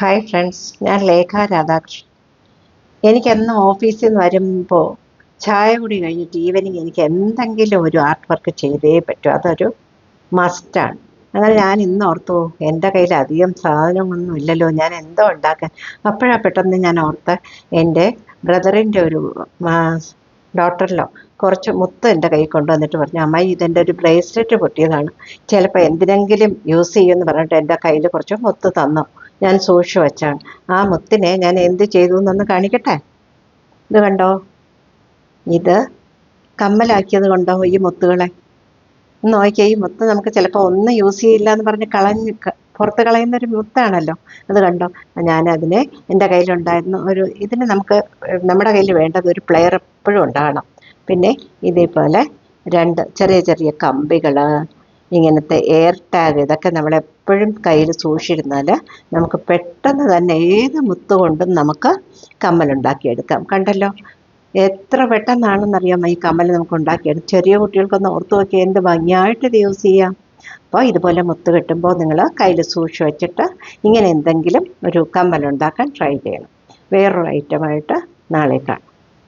Hi friends ഞാൻ ലേഖ രാധാകൃഷ്ണൻ. എനിക്കെന്നും ഓഫീസിൽ നിന്ന് വരുമ്പോൾ ചായ കുടി കഴിഞ്ഞിട്ട് ഈവനിങ് എനിക്ക് എന്തെങ്കിലും ഒരു ആർട്ട് വർക്ക് ചെയ്തേ പറ്റൂ. അതൊരു മസ്റ്റാണ് അങ്ങനെ ഞാൻ ഇന്ന് ഓർത്തു എന്റെ കയ്യിൽ അധികം സാധനമൊന്നും ഇല്ലല്ലോ. ഞാൻ എന്തോ ഉണ്ടാക്കാൻ. അപ്പോഴാണ് പെട്ടെന്ന് ഞാൻ ഓർത്ത് എന്റെ ബ്രദറിന്റെ ഒരു ഡോക്ടറിലോ കുറച്ച് മുത്ത് എന്റെ കൈ കൊണ്ടുവന്നിട്ട് പറഞ്ഞു അമ്മായി ഇതെന്റെ ഒരു ബ്രേസ്ലെറ്റ് പൊട്ടിയതാണ്. ചിലപ്പോൾ എന്തിനെങ്കിലും യൂസ് ചെയ്യുമെന്ന് പറഞ്ഞിട്ട് എന്റെ കയ്യിൽ കുറച്ച് മുത്ത് തന്നു. ഞാൻ സൂക്ഷിച്ചു വച്ചാണ്. ആ മുത്തിനെ ഞാൻ എന്ത് ചെയ്തു എന്നൊന്ന് കാണിക്കട്ടെ? ഇത് കണ്ടോ? ഇത് കമ്മലാക്കിയത് കൊണ്ടോ ഈ മുത്തുകളെ? നോക്കിയാൽ ഈ മുത്ത് നമുക്ക് ചിലപ്പോൾ ഒന്നും യൂസ് ചെയ്യില്ല എന്ന് പറഞ്ഞ് കളഞ്ഞ് പുറത്ത് കളയുന്ന ഒരു മുത്താണല്ലോ. അത് കണ്ടോ? ഞാൻ അതിനെ എന്റെ കയ്യിലുണ്ടായിരുന്നു. ഒരു ഇതിന് നമുക്ക് നമ്മുടെ കയ്യിൽ വേണ്ടത് ഒരു പ്ലെയർ എപ്പോഴും ഉണ്ടാകണം. പിന്നെ ഇതേപോലെ രണ്ട് ചെറിയ ചെറിയ കമ്പികൾ ഇങ്ങനത്തെ എയർ ടാഗ് ഇതൊക്കെ നമ്മൾ എപ്പോഴും കയ്യിൽ സൂക്ഷിച്ചിരുന്നാൽ നമുക്ക് പെട്ടെന്ന് തന്നെ ഏത് മുത്ത് കൊണ്ടും നമുക്ക് കമ്മലുണ്ടാക്കിയെടുക്കാം. കണ്ടല്ലോ? എത്ര പെട്ടെന്നാണെന്നറിയാമോ ഈ കമ്മൽ നമുക്ക് ഉണ്ടാക്കിയെടുക്കാം ചെറിയ കുട്ടികൾക്കൊന്ന് ഓർത്തു നോക്കി എന്ത് ഭംഗിയായിട്ട് ഇത് യൂസ് ചെയ്യാം. അപ്പോൾ ഇതുപോലെ മുത്ത് കിട്ടുമ്പോൾ നിങ്ങൾ കയ്യിൽ സൂക്ഷിച്ച് വെച്ചിട്ട് ഇങ്ങനെ എന്തെങ്കിലും ഒരു കമ്മൽ ഉണ്ടാക്കാൻ ട്രൈ ചെയ്യണം. വേറൊരു ഐറ്റമായിട്ട് നാളെ കാണാം.